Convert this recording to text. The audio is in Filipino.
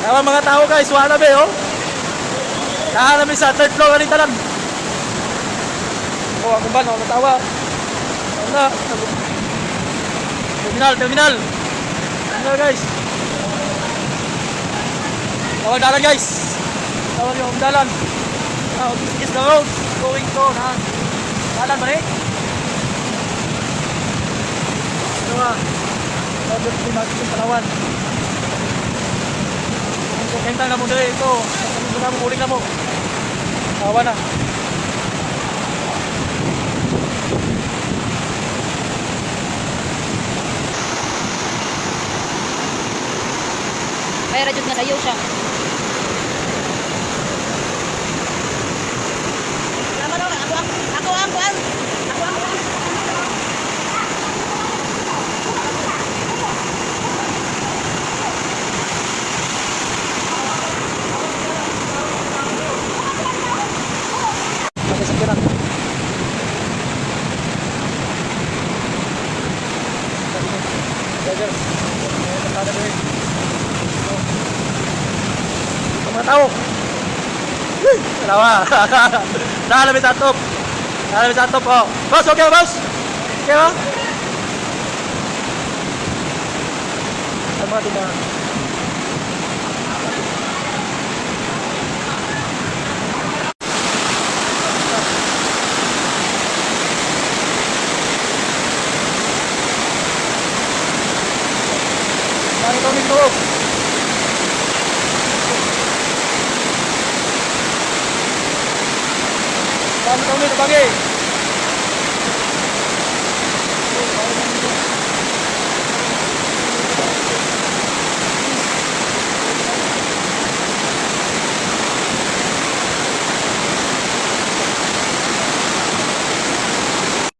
Ewan mga tao guys, wala be oh. Nahanami sa third floor kanita lang. Oh, ako ba, no, natawa. Ano na? Terminal, terminal. Terminal guys. Tawag dalan guys. Tawag yung dalan. Now, this is the road going to na. Dalan ba eh? Ito nga. Tawag yung pinagin yung Palawan. Kung kentang na mo dali ito. Kung na mo, uling na mo. Tawa na. May radyot na sayo siya. Tama daw, ako ang, ako ang, ako ang, ako ang, Pakai sekiran. Jajar. Ada duit. Kamu tahu? Kenapa? Nah, lebih satu. Nah, lebih satu, oh. Bos, oke, bos. Oke, bos. Sama tidak? Mari kau nito. Kami kami bagi.